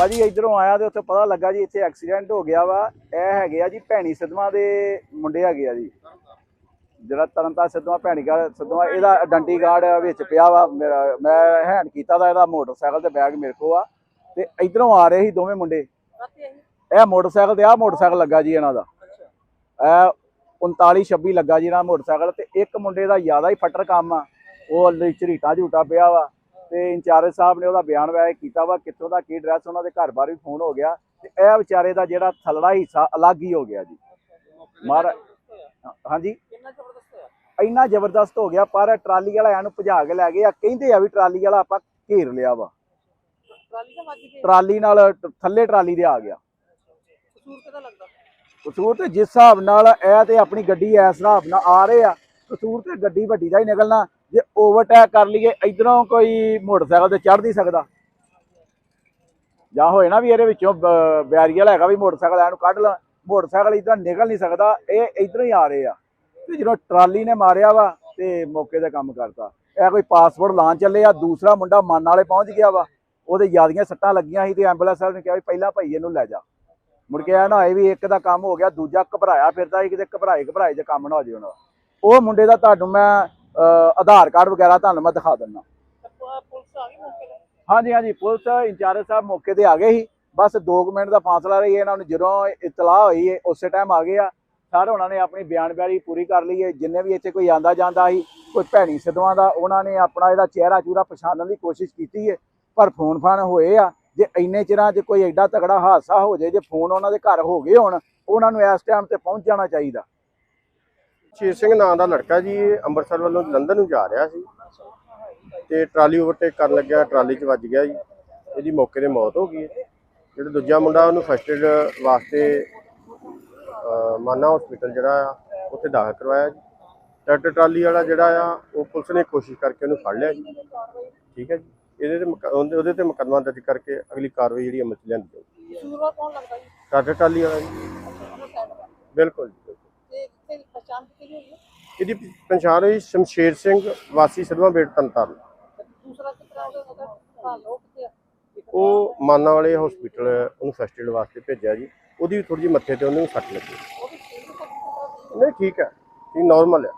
ਭਾਜੀ ਇਧਰੋਂ ਆਇਆ ਤੇ ਉੱਥੇ ਪਤਾ ਲੱਗਾ ਜੀ, ਇੱਥੇ ਐਕਸੀਡੈਂਟ ਹੋ ਗਿਆ ਵਾ। ਇਹ ਹੈਗੇ ਆ ਜੀ ਭੈਣੀ ਸਿੱਧਵਾਂ ਦੇ ਮੁੰਡੇ ਹੈਗੇ ਆ ਜੀ। ਜਿਹੜਾ ਤਰਨਤਾ ਸਿੱਧਵਾਂ, ਭੈਣੀ ਸਿੱਧਵਾ, ਇਹਦਾ ਡੰਡੀ ਗਾਰਡ ਵਿੱਚ ਪਿਆ ਵਾ। ਮੇਰਾ, ਮੈਂ ਹੈਂਡ ਕੀਤਾ ਦਾ ਇਹਦਾ ਮੋਟਰਸਾਈਕਲ ਤੇ ਬੈਗ ਮੇਰੇ ਕੋ ਆ। ਤੇ ਇਧਰੋਂ ਆ ਰਹੇ ਸੀ ਦੋਵੇਂ ਮੁੰਡੇ। ਇਹ ਮੋਟਰਸਾਈਕਲ ਤੇ ਆ, ਮੋਟਰਸਾਈਕਲ ਲੱਗਾ ਜੀ ਇਹਨਾਂ ਦਾ। ਇਹ 39 26 ਲੱਗਾ ਜੀ ਇਹਨਾਂ ਦਾ ਮੋਟਰਸਾਈਕਲ ਤੇ। ਇੱਕ ਮੁੰਡੇ ਦਾ ਜ਼ਿਆਦਾ ਹੀ ਫੱਟਰ ਕੰਮ ਆ। ਉਹ ਝਰੀਟਾ ਝੂਟਾ ਪਿਆ ਵਾ। ਤੇ ਇੰਚਾਰਜ ਸਾਹਿਬ ਨੇ ਉਹਦਾ ਬਿਆਨ ਵੈਸੇ ਕੀਤਾ ਵਾ ਕਿੱਥੋਂ ਦਾ ਕੀ ਐਡਰੈਸ ਉਹਨਾਂ ਦੇ ਘਰ ਬਾਰੇ ਵੀ ਫੋਨ ਹੋ ਗਿਆ ਤੇ ਇਹ ਵਿਚਾਰੇ ਦਾ ਜਿਹੜਾ ਥੱਲੜਾ ਹਿੱਸਾ ਅਲੱਗ ਹੀ ਹੋ ਗਿਆ ਜੀ। ਮਾਰ ਹਾਂਜੀ? ਇੰਨਾ ਜ਼ਬਰਦਸਤ ਹੋ ਗਿਆ ਪਰ ਟਰਾਲੀ ਵਾਲਾ ਇਹਨੂੰ ਭਜਾ ਕੇ ਲੈ ਗਏ ਆ ਕਹਿੰਦੇ ਆ ਵੀ ਟਰਾਲੀ ਵਾਲਾ ਆਪਾਂ ਘੇਰ ਲਿਆ ਵਾ। ਟਰਾਲੀ ਨਾਲ ਥੱਲੇ ਟਰਾਲੀ ਦੇ ਆ ਗਿਆ। ਕਸੂਰ ਤੇ ਜਿਸ ਹਿਸਾਬ ਨਾਲ ਇਹ ਤੇ ਆਪਣੀ ਗੱਡੀ ਇਸ ਹਿਸਾਬ ਨਾਲ ਆ ਰਹੇ ਆ ਕਸੂਰ ਤੇ ਗੱਡੀ ਵੱਡੀ ਦਾ ਹੀ ਨਿਕਲਣਾ। ਜੇ ਓਵਰਟੇਕ ਕਰ ਲਈਏ, ਇਧਰੋਂ ਕੋਈ ਮੋਟਰਸਾਈਕਲ ਤੇ ਚੜ ਨਹੀਂ ਸਕਦਾ। ਜਾਂ ਹੋਏ ਨਾ ਵੀ ਇਹਦੇ ਵਿੱਚੋਂ ਬੈਰੀਅਰ ਹੈਗਾ ਵੀ ਮੋਟਰਸਾਈਕਲ ਇਹਨੂੰ ਕੱਢ ਲਾ, ਮੋਟਰਸਾਈਕਲ ਇਦਾਂ ਨਿਕਲ ਨਹੀਂ ਸਕਦਾ, ਇਹ ਇਧਰੋਂ ਹੀ ਆ ਰਹੇ ਆ। ਤੇ ਜਦੋਂ ਟਰਾਲੀ ਨੇ ਮਾਰਿਆ ਵਾ, ਤੇ ਮੌਕੇ ਤੇ ਕੰਮ ਕਰਤਾ। ਇਹ ਕੋਈ ਪਾਸਪੋਰਟ ਲਾਉਣ ਚੱਲੇ ਆ, ਦੂਸਰਾ ਮੁੰਡਾ ਮਨ ਵਾਲੇ ਪਹੁੰਚ ਗਿਆ ਵਾ, ਉਹਦੇ ਜਿਆਦੀਆਂ ਸੱਟਾਂ ਲੱਗੀਆਂ ਸੀ ਤੇ ਐਂਬੂਲੈਂਸ ਵਾਲੇ ਨੇ ਕਿਹਾ ਵੀ ਪਹਿਲਾਂ ਭਾਈ ਇਹਨੂੰ ਲੈ ਜਾ। ਮੁੜ ਕੇ ਆ ਨਾ ਹੋਏ ਵੀ ਇੱਕ ਦਾ ਕੰਮ ਹੋ ਗਿਆ, ਦੂਜਾ ਘਬਰਾਇਆ ਫਿਰਦਾ ਸੀ, ਕਿਤੇ ਘਬਰਾਏ ਘਬਰਾਏ ਜੇ ਕੰਮ ਨਾ ਹੋ ਜੇ ਉਹਨਾਂ ਉਹ ਮੁੰਡੇ ਦਾ ਤੁਹਾਨੂੰ ਮੈਂ ਆਧਾਰ ਕਾਰਡ ਵਗੈਰਾ ਤੁਹਾਨੂੰ ਮੈਂ ਦਿਖਾ ਦਿੰਦਾ। ਹਾਂਜੀ ਹਾਂਜੀ ਪੁਲਿਸ ਇੰਚਾਰਜ ਸਾਹਿਬ ਮੌਕੇ ਤੇ ਆ ਗਏ ਸੀ। ਬਸ 2 ਮਿੰਟ ਦਾ ਫਾਸਲਾ ਰਹੀ ਇਹਨਾਂ ਨੂੰ ਜਦੋਂ ਇਤਲਾਹ ਹੋਈ ਹੈ ਉਸੇ ਟਾਈਮ ਆ ਗਏ ਆ। ਸਾਰੇ ਉਹਨਾਂ ਨੇ ਆਪਣੀ ਬਿਆਨਬਾਜ਼ੀ ਪੂਰੀ ਕਰ ਲਈ ਹੈ। ਜਿੰਨੇ ਵੀ ਇੱਥੇ ਕੋਈ ਆਂਦਾ ਜਾਂਦਾ ਸੀ ਕੋਈ ਭੈਣੀ ਸਿੱਧਵਾਂ ਦਾ ਉਹਨਾਂ ਨੇ ਆਪਣਾ ਇਹਦਾ ਚਿਹਰਾ ਚੂਰਾ ਪਛਾਣਨ ਦੀ ਕੋਸ਼ਿਸ਼ ਕੀਤੀ ਹੈ। ਪਰ ਫੋਨ ਫਾਨ ਹੋਏ ਆ ਜੇ ਇੰਨੇ ਚਿਰਾਂ 'ਚ ਕੋਈ ਐਡਾ ਤਗੜਾ ਹਾਦਸਾ ਹੋ ਜਾਏ ਜੇ ਫੋਨ ਉਹਨਾਂ ਦੇ ਘਰ ਹੋ ਗਏ ਹੋਣ ਉਹਨਾਂ ਨੂੰ ਇਸ ਟਾਈਮ ਤੇ ਪਹੁੰਚ ਜਾਣਾ ਚਾਹੀਦਾ। ਸ਼ੇਰ ਸਿੰਘ ਨਾਂ ਦਾ ਲੜਕਾ ਜੀ ਇਹ ਅੰਮ੍ਰਿਤਸਰ ਵੱਲੋਂ ਲੰਡਨ ਨੂੰ ਜਾ ਰਿਹਾ ਸੀ। ਤੇ ਟਰਾਲੀ ਓਵਰਟੇਕ ਕਰਨ ਲੱਗਿਆ ਟਰਾਲੀ 'ਚ ਵੱਜ ਗਿਆ ਜੀ। ਇਹਦੀ ਮੌਕੇ ਤੇ ਮੌਤ ਹੋ ਗਈ ਹੈ। ਜਿਹੜਾ ਦੂਜਾ ਮੁੰਡਾ ਉਹਨੂੰ ਫਸਟ ਏਡ ਵਾਸਤੇ ਮਾਨਾ ਹਸਪੀਟਲ ਜਿਹੜਾ ਆ ਉੱਥੇ ਦਾਖਲ ਕਰਵਾਇਆ ਜੀ। ਟਰੈਕਟਰ ਟਰਾਲੀ ਵਾਲਾ ਜਿਹੜਾ ਆ ਉਹ ਪੁਲਿਸ ਨੇ ਕੋਸ਼ਿਸ਼ ਕਰਕੇ ਉਹਨੂੰ ਫੜ ਲਿਆ ਜੀ। ਠੀਕ ਹੈ ਜੀ। ਇਹਦੇ ਤੇ ਉਹਦੇ ਤੇ ਮੁਕੱਦਮਾ ਦਰਜ ਕਰਕੇ ਅਗਲੀ ਕਾਰਵਾਈ ਜਿਹੜੀ ਅਮਲ 'ਚ ਲਿਆਂਦੀ ਜਾਊਗੀ। ਕਸੂਰਵਾਰ ਕੌਣ ਲੱਗਦਾ ਜੀ? ਟਰੈਕਟਰ ਟਰਾਲੀ ਵਾਲਾ ਜੀ। ਬਿਲਕੁਲ। ਤੇ ਪਛਾਣ ਹੋਈ? ਹੈ ਇਹਦੀ ਪਛਾਣ ਹੋਈ ਸ਼ਮਸ਼ੇਰ ਸਿੰਘ ਵਾਸੀ ਸਦਵਾ ਬੇਟ ਤਨਤਰਨ ਤੇ ਦੂਸਰਾ ਕਿੱਥੇ ਉਹਦਾ? ਉਹ ਮਾਨਾ ਵਾਲੇ ਹਸਪੀਟਲ ਉਹਨੂੰ ਫਸਟ ਏਡ ਵਾਸਤੇ ਭੇਜਿਆ ਜੀ। ਉਹਦੀ ਵੀ ਥੋੜੀ ਜਿਹੀ ਮੱਥੇ ਤੇ ਉਹਨੂੰ ਸੱਟ ਲੱਗੀ। ਉਹ ਵੀ ਠੀਕ ਹੈ? ਨਹੀਂ ਠੀਕ ਹੈ। ਠੀਕ ਨਾਰਮਲ ਹੈ।